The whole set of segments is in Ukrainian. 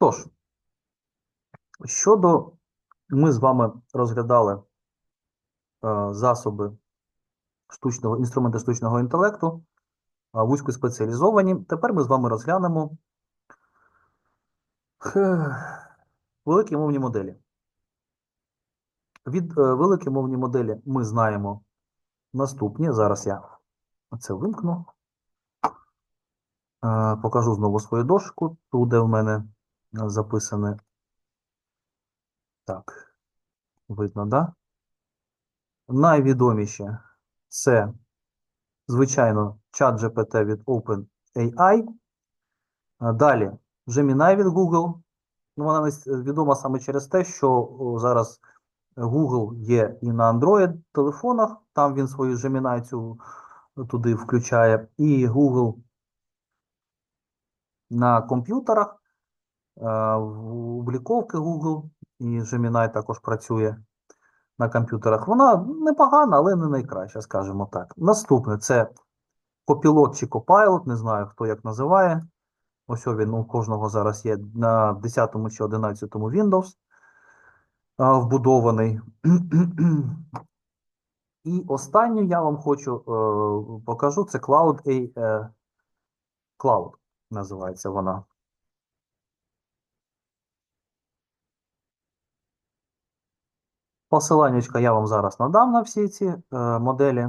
Тож, щодо ми з вами розглядали е, засоби штучного інструменти штучного інтелекту, е, вузькоспеціалізовані. Тепер ми з вами розглянемо е, великі мовні моделі. Від е, великі мовні моделі ми знаємо наступні. Зараз я це вимкну. Покажу знову свою дошку, тут, де в мене записане. Так, видно, да? Найвідоміше це, звичайно, чат GPT від OpenAI. Далі Gemini від Google. Ну, вона відома саме через те, що зараз Google є і на Android-телефонах, там він свою Gemini цю туди включає, і Google на комп'ютерах, обліковки Google, і Gemini також працює на комп'ютерах. Вона непогана, але не найкраща, скажімо так. Наступне це Copilot чи Copilot, не знаю, хто як називає. Ось він у кожного зараз є на 10 чи 11 Windows вбудований. І останню я вам хочу е, покажу, це Cloud е, Cloud називається вона. Посиланнячка я вам зараз надам на всі ці е, моделі.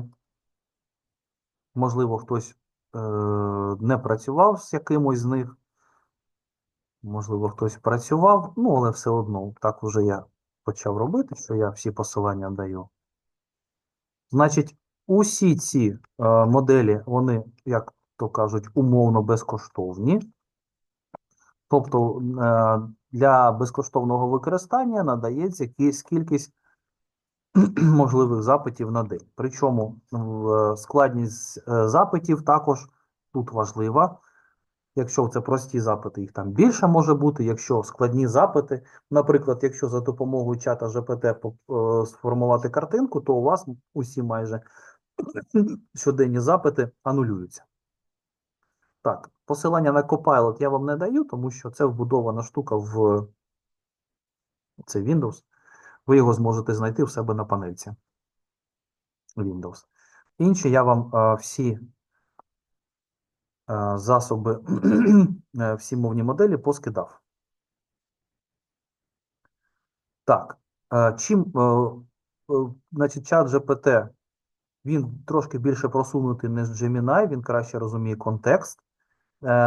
Можливо, хтось е, не працював з якимось з них. Можливо, хтось працював, ну, але все одно, так уже я почав робити, що я всі посилання даю. Значить, усі ці е, моделі, вони, як то кажуть, умовно безкоштовні. Тобто е, для безкоштовного використання надається кількість можливих запитів на день. Причому складність е, запитів також тут важлива. Якщо це прості запити, їх там більше може бути. Якщо складні запити, наприклад, якщо за допомогою чата GPT е, сформувати картинку, то у вас усі майже щоденні запити анулюються. Так, посилання на Copilot я вам не даю, тому що це вбудована штука в це Windows. Ви його зможете знайти в себе на панельці Windows. Інші я вам е, всі е, засоби, е, всі мовні моделі поскидав. Так, чим, значить, чат GPT, він трошки більше просунутий, ніж Gemini, він краще розуміє контекст.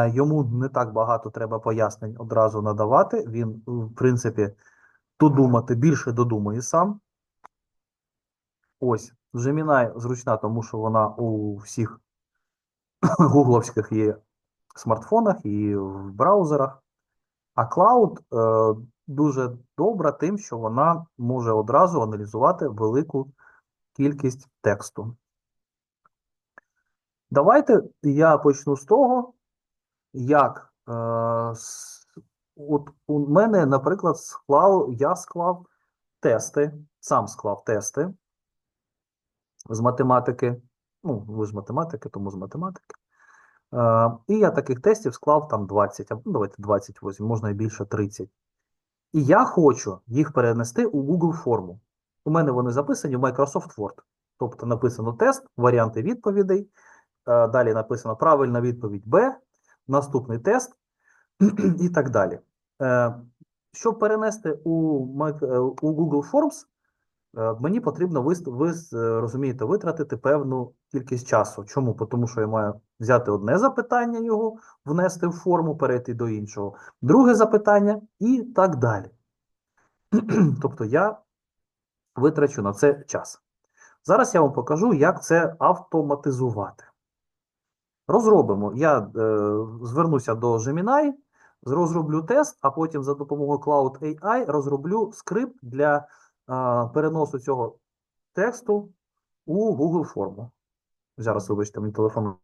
Йому не так багато треба пояснень одразу надавати. Він, в принципі, додумати більше додумає сам. Ось, Gemini зручна, тому що вона у всіх гугловських є смартфонах і в браузерах. А Cloud е, дуже добра тим, що вона може одразу аналізувати велику кількість тексту. Давайте я почну з того, як е, от у мене, наприклад, склав, я склав тести, сам склав тести з математики. Ну, ви ж математики, тому з математики. Е, і я таких тестів склав там 20, або ну, давайте 28, можна і більше 30. І я хочу їх перенести у Google форму. У мене вони записані в Microsoft Word. Тобто написано тест, варіанти відповідей. е, Далі написано правильна відповідь Б, наступний тест і так далі. Е, Щоб перенести у, е, у Google Forms, е, мені потрібно ви, ви розумієте, витратити певну кількість часу. Чому? Тому що я маю взяти одне запитання його, внести в форму, перейти до іншого, друге запитання і так далі. Тобто я витрачу на це час. Зараз я вам покажу, як це автоматизувати. Розробимо. Я е, звернуся до Gemini, розроблю тест, а потім за допомогою Cloud AI розроблю скрипт для а, переносу цього тексту у Google форму. Зараз, вибачте, мені телефон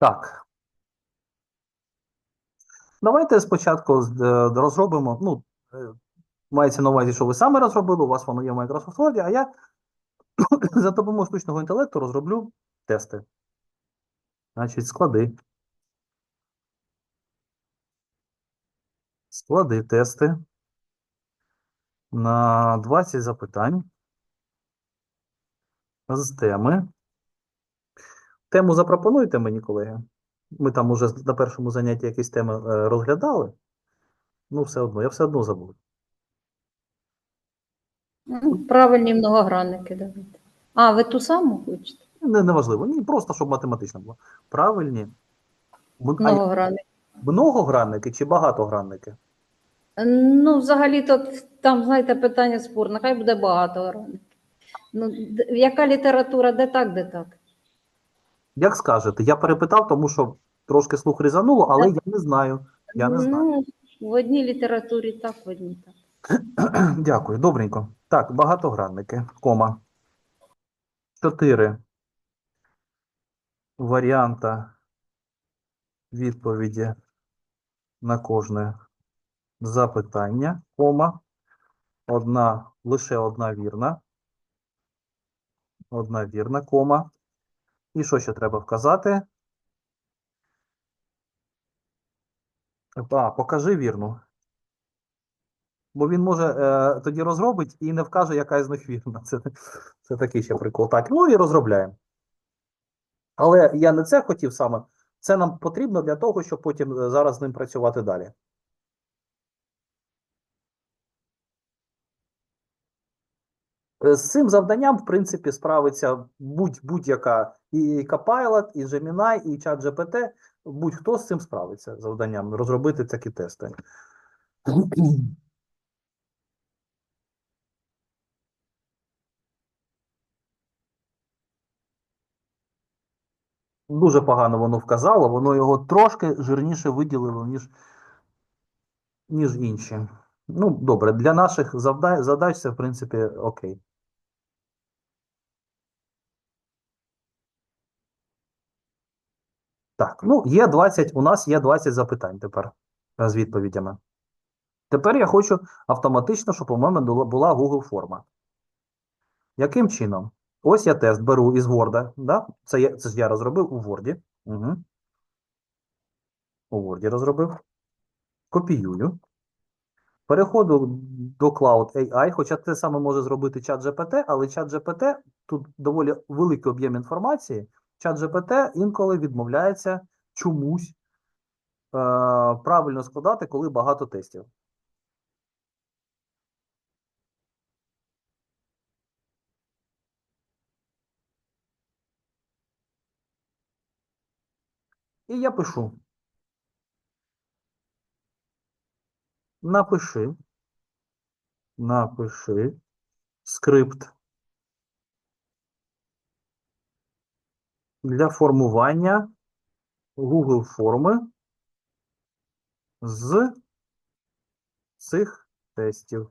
Так. Давайте спочатку е, розробимо. Ну, е, мається на увазі, що ви саме розробили, у вас воно є в Microsoft Word, а я за допомогою штучного інтелекту розроблю тести. Значить, склади. Склади тести на 20 запитань з теми. Тему запропонуйте мені, колеги. Ми там уже на першому занятті якісь теми е, розглядали. Ну, все одно, я все одно забув. Ну, Правильні многогранники давайте. А, ви ту саму хочете? Не, неважливо. Ні, просто щоб математично було. Правильні. Многогранники. Многогранники чи багатогранники? Ну, взагалі-то там, знаєте, питання спорне, хай буде багато гранників. Ну, яка література, де так, де так. Як скажете? Я перепитав, тому що трошки слух різануло, але я не знаю. Я не знаю. Ну, в одній літературі так, в одній так. Дякую, добренько. Так, багатогранники, кома. Чотири варіанта відповіді на кожне запитання, кома. Одна, лише одна вірна. Одна вірна, кома. І що ще треба вказати? А, покажи вірну. Бо він може е, тоді розробить і не вкаже, яка з них вірна. Це, це такий ще прикол. Так, ну і розробляємо. Але я не це хотів саме. Це нам потрібно для того, щоб потім е, зараз з ним працювати далі. З цим завданням, в принципі, справиться будь- будь-яка і Copilot, і Gemini, і ChatGPT. Будь-хто з цим справиться завданням розробити такі тести. Дуже погано воно вказало, воно його трошки жирніше виділило, ніж, ніж інші. Ну, добре, для наших завда- задач це, в принципі, окей. Так, ну, є 20, у нас є 20 запитань тепер е, з відповідями. Тепер я хочу автоматично, щоб у мене була- Google форма. Яким чином? Ось я тест беру із Word, да? Це, я, це ж я розробив у Word. Угу. У Word розробив. Копіюю. Переходжу до Cloud AI, хоча це саме може зробити чат GPT, але чат GPT тут доволі великий об'єм інформації. Чат GPT інколи відмовляється чомусь е, правильно складати, коли багато тестів. І я пишу. Напиши. Напиши скрипт для формування Google форми з цих тестів.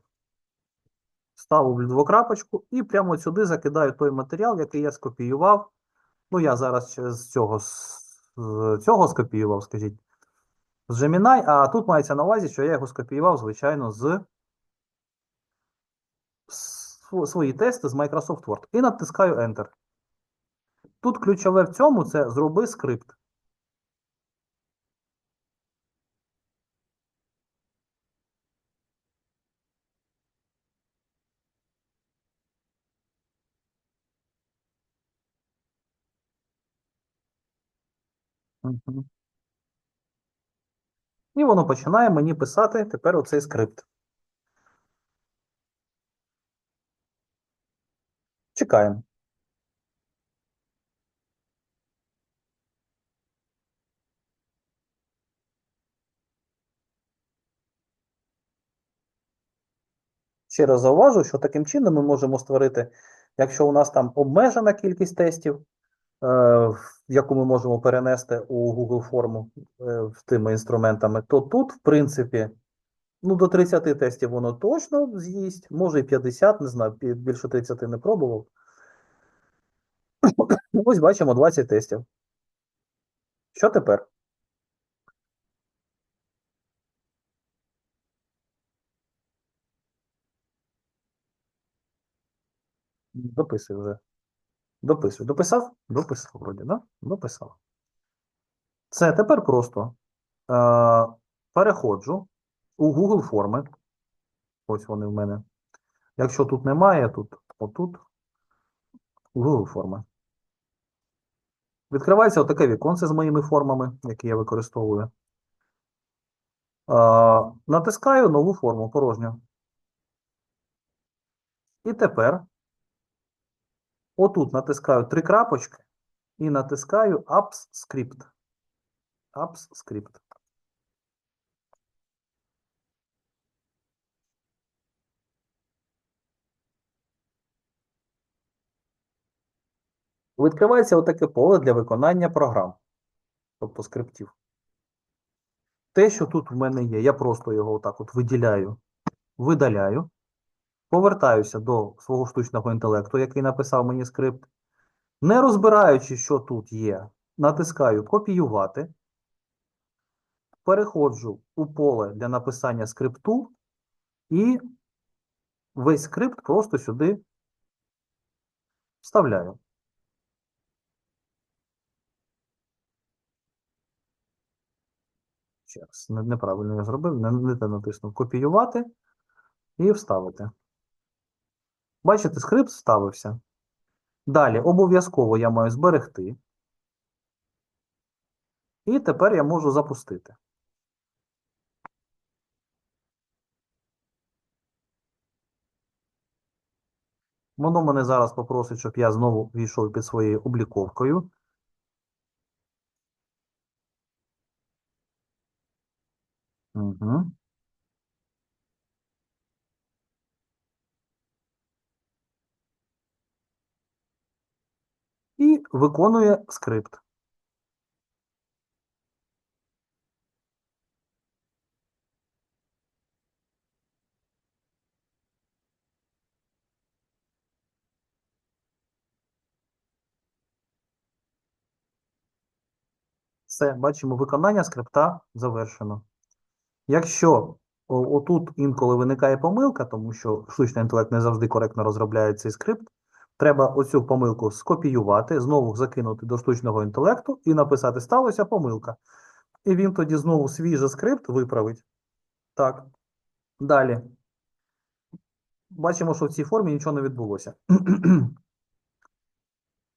Ставлю двокрапочку і прямо сюди закидаю той матеріал, який я скопіював. Ну, я зараз з цього, з цього скопіював, скажіть, з Gemini, а тут мається на увазі, що я його скопіював, звичайно, з свої тести з Microsoft Word. І натискаю Enter. Тут ключове в цьому це зроби скрипт. І воно починає мені писати тепер оцей скрипт. Чекаємо. Ще раз зауважу, що таким чином ми можемо створити, якщо у нас там обмежена кількість тестів, е, яку ми можемо перенести у Google форму е, тими інструментами, то тут, в принципі, ну, до 30 тестів воно точно з'їсть, може і 50, не знаю, більше 30 не пробував. Ось бачимо 20 тестів. Що тепер? Дописуй вже. Дописуй. Дописав? Дописав, вроді, да? Дописав. Це тепер просто е, переходжу у Google форми. Ось вони в мене. Якщо тут немає, тут, отут, Google форми. Відкривається отаке віконце з моїми формами, які я використовую. Е, натискаю нову форму порожню. І тепер отут натискаю три крапочки і натискаю Apps Script. Apps Script. Відкривається отаке поле для виконання програм, тобто скриптів. Те, що тут в мене є, я просто його отак от виділяю, видаляю, повертаюся до свого штучного інтелекту, який написав мені скрипт. Не розбираючи, що тут є, натискаю копіювати, переходжу у поле для написання скрипту і весь скрипт просто сюди вставляю. Ще раз, не- неправильно я зробив, не те натиснув копіювати і вставити. Бачите, скрипт вставився. Далі обов'язково я маю зберегти. І тепер я можу запустити. Воно мене зараз попросить, щоб я знову війшов під своєю обліковкою. Угу. І виконує скрипт. Все, бачимо, виконання скрипта завершено. Якщо отут інколи виникає помилка, тому що штучний інтелект не завжди коректно розробляє цей скрипт, треба оцю помилку скопіювати, знову закинути до штучного інтелекту і написати «сталася помилка». І він тоді знову свій же скрипт виправить. Так. Далі. Бачимо, що в цій формі нічого не відбулося.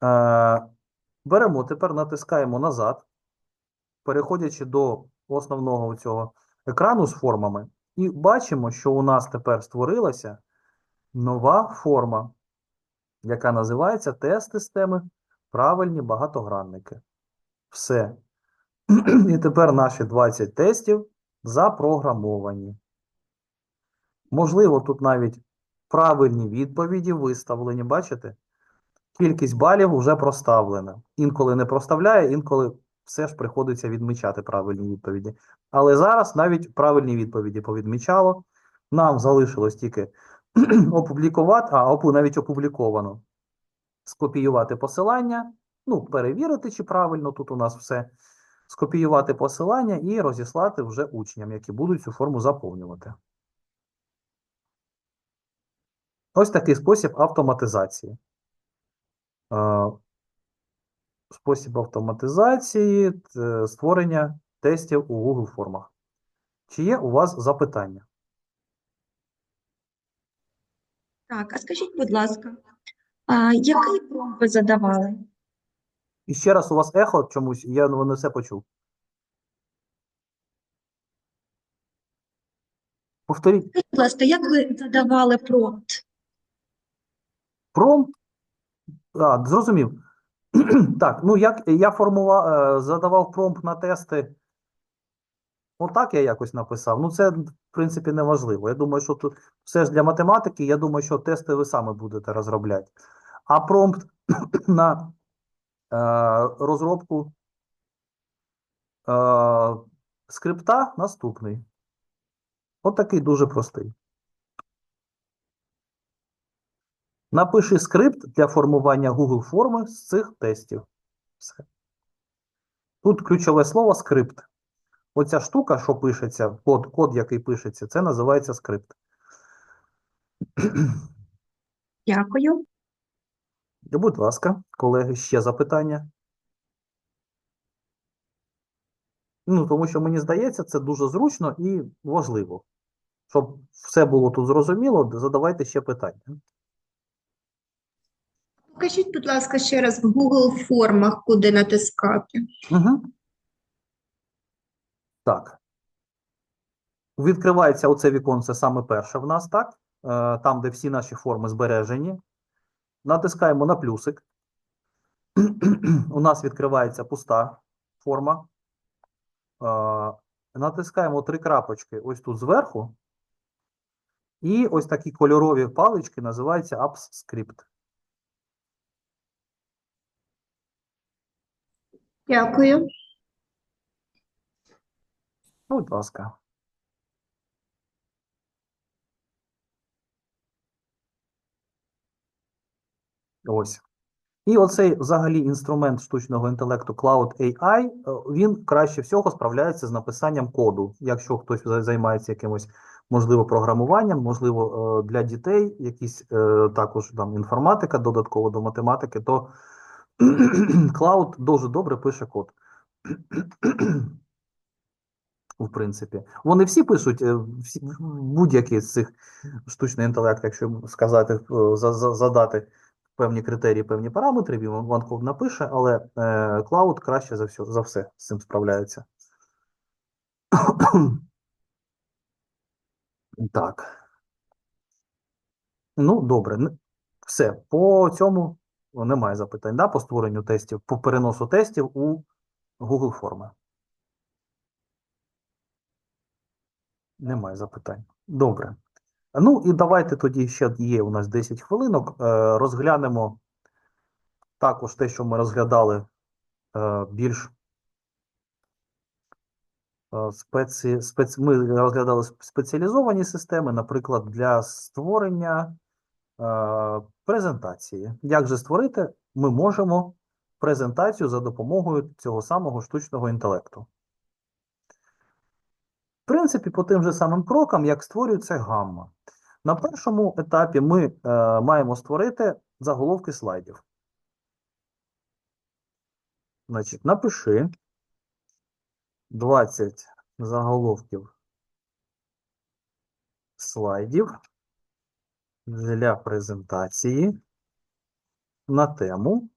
Е, Беремо, тепер натискаємо назад, переходячи до основного цього екрану з формами, і бачимо, що у нас тепер створилася нова форма, яка називається тест системи правильні багатогранники. Все. І тепер наші 20 тестів запрограмовані. Можливо, тут навіть правильні відповіді виставлені, бачите? Кількість балів вже проставлена. Інколи не проставляє, інколи все ж приходиться відмічати правильні відповіді. Але зараз навіть правильні відповіді повідмічало. Нам залишилось тільки опублікувати, а навіть опубліковано. Скопіювати посилання, ну, перевірити, чи правильно тут у нас все. Скопіювати посилання і розіслати вже учням, які будуть цю форму заповнювати. Ось такий спосіб автоматизації. Е, Спосіб автоматизації створення тестів у Google формах. Чи є у вас запитання? Так, а скажіть, будь ласка, а який промп ви задавали? І ще раз у вас ехо чомусь, я не все почув. Повторіть. Скажіть, будь ласка, як ви задавали промпт? Промпт. А, зрозумів. Так, ну як я формував, е, задавав промпт на тести. Отак я якось написав. Ну, це, в принципі, не важливо. Я думаю, що тут все ж для математики, я думаю, що тести ви саме будете розробляти. А промпт на е, розробку е, скрипта наступний. От такий дуже простий. Напиши скрипт для формування Google форми з цих тестів. Все. Тут ключове слово скрипт. Оця штука, що пишеться, код, код, який пишеться, це називається скрипт. Дякую. Будь ласка, колеги, ще запитання. Ну, тому що мені здається, це дуже зручно і важливо. Щоб все було тут зрозуміло, задавайте ще питання. Покажіть, будь ласка, ще раз в Google формах, куди натискати. Угу. Так. Відкривається оце віконце саме перше в нас, так? Е, Там, де всі наші форми збережені. Натискаємо на плюсик. У нас відкривається пуста форма. Е, Натискаємо три крапочки ось тут зверху. І ось такі кольорові палички називаються Apps Script. Дякую. Будь ласка. Ось. І оцей взагалі інструмент штучного інтелекту Cloud AI, е, він краще всього справляється з написанням коду. Якщо хтось займається якимось, можливо, програмуванням, можливо, е, для дітей, якісь е, також там інформатика додатково до математики, то Cloud дуже добре пише код. В принципі, вони всі пишуть е, всі, будь-який з цих штучний інтелект, якщо сказати, е, за- за- задати певні критерії, певні параметри, він вам напише, але е, Cloud краще за все, за все з цим справляється. Так. Ну, добре. Все. По цьому немає запитань, да? По створенню тестів, по переносу тестів у Google форми. Немає запитань. Добре. Ну і давайте тоді ще є у нас 10 хвилинок. Е, розглянемо також те, що ми розглядали е, більш е, спеці, спец, ми розглядали спеціалізовані системи, наприклад, для створення презентації. Як же створити? Ми можемо презентацію за допомогою цього самого штучного інтелекту. В принципі, по тим же самим крокам, як створюється гамма. На першому етапі ми е, маємо створити заголовки слайдів. Значить, напиши 20 заголовків слайдів для презентації на тему.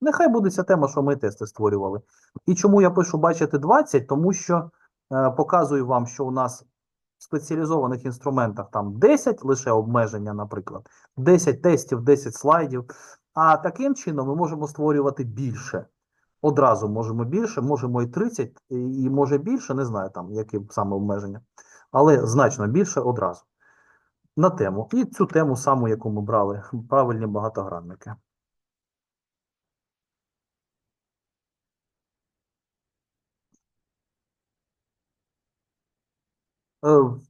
Нехай буде ця тема, що ми тести створювали. І чому я пишу бачите 20? Тому що показую вам, що у нас в спеціалізованих інструментах там 10 лише обмеження, наприклад, 10 тестів, 10 слайдів. А таким чином ми можемо створювати більше. Одразу можемо більше, можемо і 30, і і може більше, не знаю там, які саме обмеження, але значно більше одразу. На тему. І цю тему саму, яку ми брали, правильні багатогранники.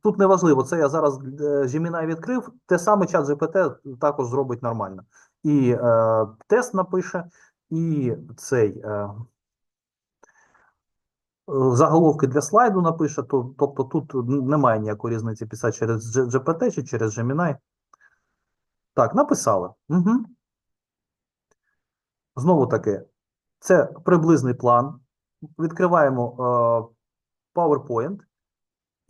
Тут не важливо, це я зараз е, Gemini відкрив, те саме чат GPT також зробить нормально. І е, тест напише, і цей е, е, заголовки для слайду напише, то, тобто тут немає ніякої різниці писати через GPT чи через Gemini. Так, написали. Угу. Знову таки, це приблизний план. Відкриваємо е, PowerPoint.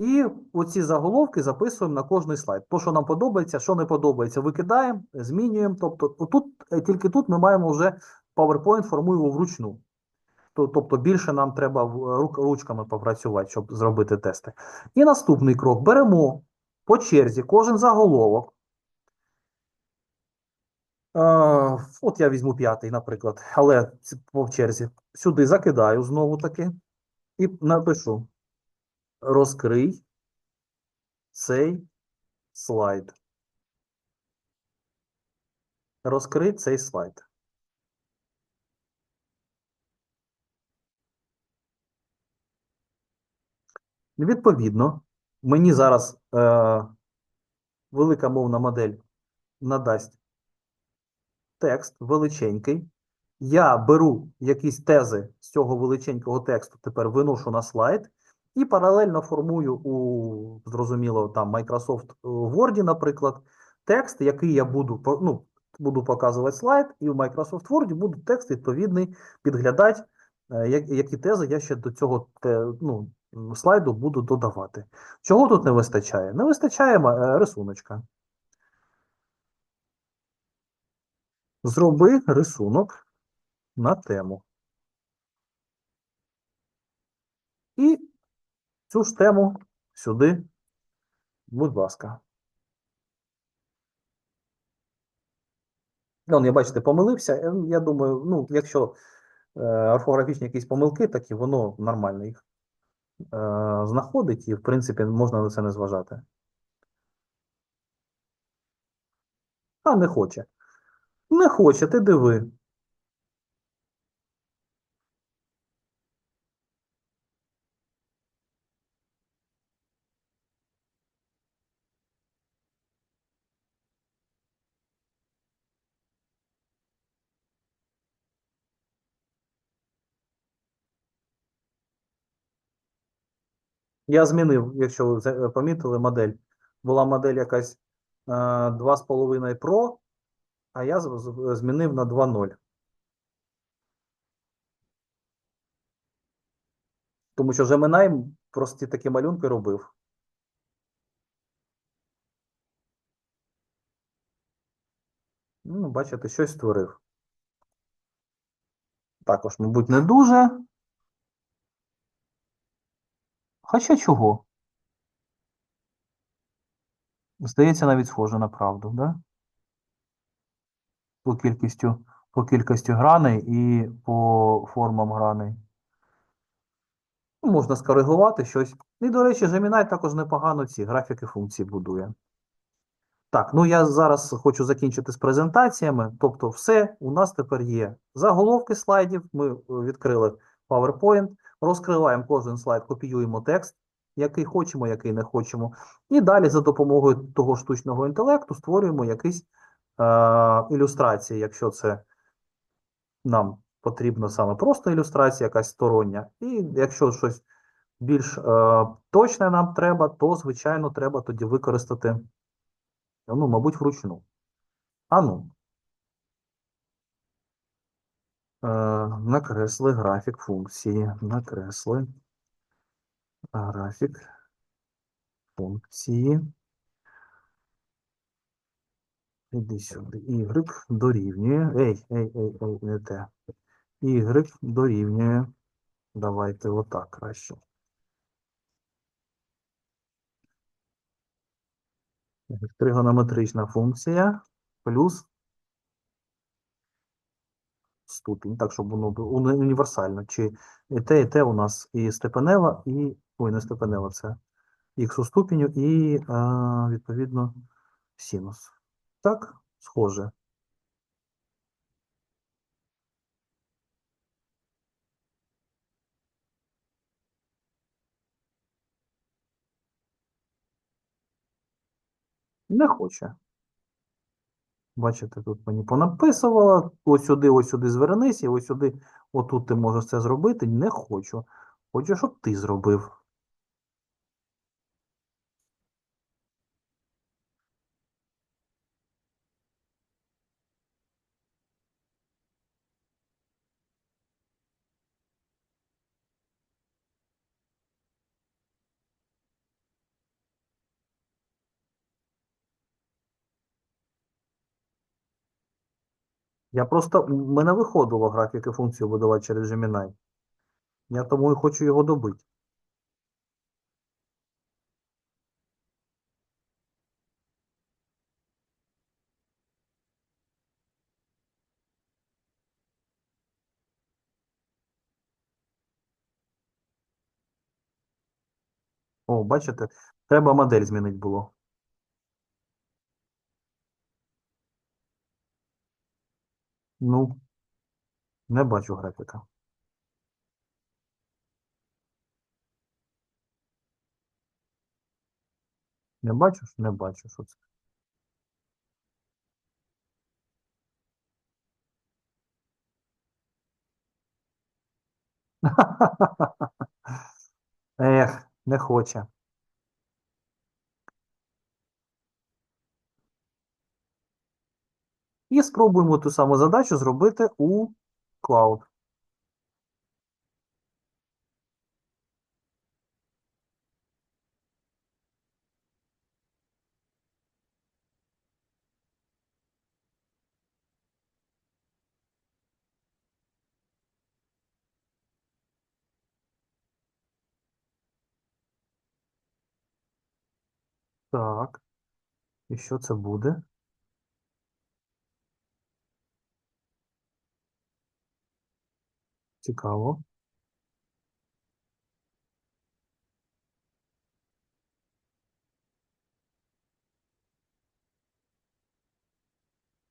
І оці заголовки записуємо на кожний слайд. То, що нам подобається, що не подобається, викидаємо, змінюємо. Тобто, отут, е, тільки тут ми маємо вже PowerPoint формуємо вручну. Тобто більше нам треба ручками попрацювати, щоб зробити тести. І наступний крок. Беремо по черзі кожен заголовок. Е, от я візьму п'ятий, наприклад, але по черзі. Сюди закидаю знову таки і напишу розкрий цей слайд. Розкрий цей слайд. Відповідно, мені зараз е, велика мовна модель надасть текст величенький, Я беру якісь тези з цього величенького тексту, тепер виношу на слайд і паралельно формую у, зрозуміло, там Microsoft Word, наприклад, текст, який я буду, ну, буду показувати слайд, і в Microsoft Word буде текст відповідний підглядати, е, які тези я ще до цього ну, слайду буду додавати. Чого тут не вистачає? Не вистачає е, рисуночка. Зроби рисунок на тему. І цю ж тему сюди, будь ласка. Ну, я бачите, помилився. Е, Я думаю, ну, якщо е, орфографічні якісь помилки, такі воно нормально їх е, знаходить, і, в принципі, можна на це не зважати. А не хоче. Не хоче, ти диви. Я змінив, якщо ви е, помітили, модель. Була модель якась е, 2,5 Pro, а я змінив на 2.0. Тому що Gemini прості такі малюнки робив. Ну, бачите, щось створив. Також, мабуть, не дуже. Хоча чого? Здається, навіть схоже на правду, да? По кількістю, по кількості граней і по формам граней. Ну, Можна скоригувати щось. І, до речі, Gemini також непогано ці графіки функцій будує. Так, ну я зараз хочу закінчити з презентаціями. Тобто, все у нас тепер є заголовки слайдів. Ми е, відкрили PowerPoint, розкриваємо кожен слайд, копіюємо текст, який хочемо, який не хочемо. І далі за допомогою того штучного інтелекту створюємо якісь е, ілюстрації, якщо це нам потрібно саме просто ілюстрація, якась стороння. І якщо щось більш е, точне нам треба, то, звичайно, треба тоді використати, ну, мабуть, вручну. А ну. Е, накресли графік функції. Накресли графік функції. Іди сюди. Y дорівнює. Ей, ей, ей, ей, не те. Y дорівнює. Давайте отак краще. Тригонометрична функція плюс ступінь, так, щоб воно було універсально. Чи і те, і те у нас і степенева, і. Ой, не степенева, це х у ступеню і, а, відповідно, синус. Так, схоже. Не хоче. Бачите, тут мені понаписувала, ось сюди, ось сюди звернись, і ось сюди, отут ти можеш це зробити. Не хочу. Хочу, щоб ти зробив. Я просто, м, мене виходило графіки функції будувати через Gemini. Я тому і хочу його добити. О, бачите, треба модель змінити було. Ну, не бачу графіка. Не бачиш? Не бачу, що це. Ех, не хоче. І спробуємо ту саму задачу зробити у Cloud. Так. І що це буде? Цікаво.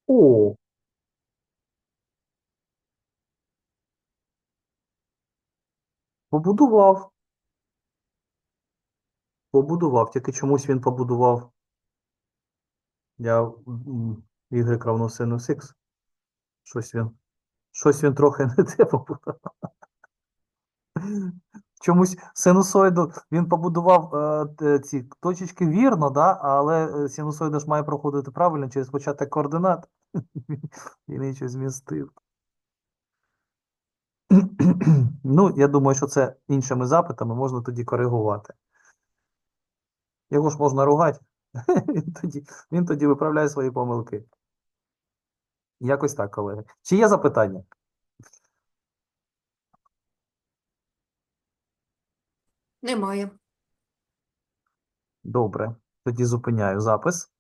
О! Побудував. Побудував, тільки чомусь він побудував. Я y равно синус x. Щось він. Щось він трохи не те побудував. Чомусь синусоїду він побудував е, ці точечки вірно, да? але е, синусоїда ж має проходити правильно через початок координат. Він її щось змістив. Ну, я думаю, що це іншими запитами можна тоді коригувати. Його ж можна ругати. Він тоді, він тоді виправляє свої помилки. Якось так, колеги. Чи є запитання? Немає. Добре. Тоді зупиняю запис.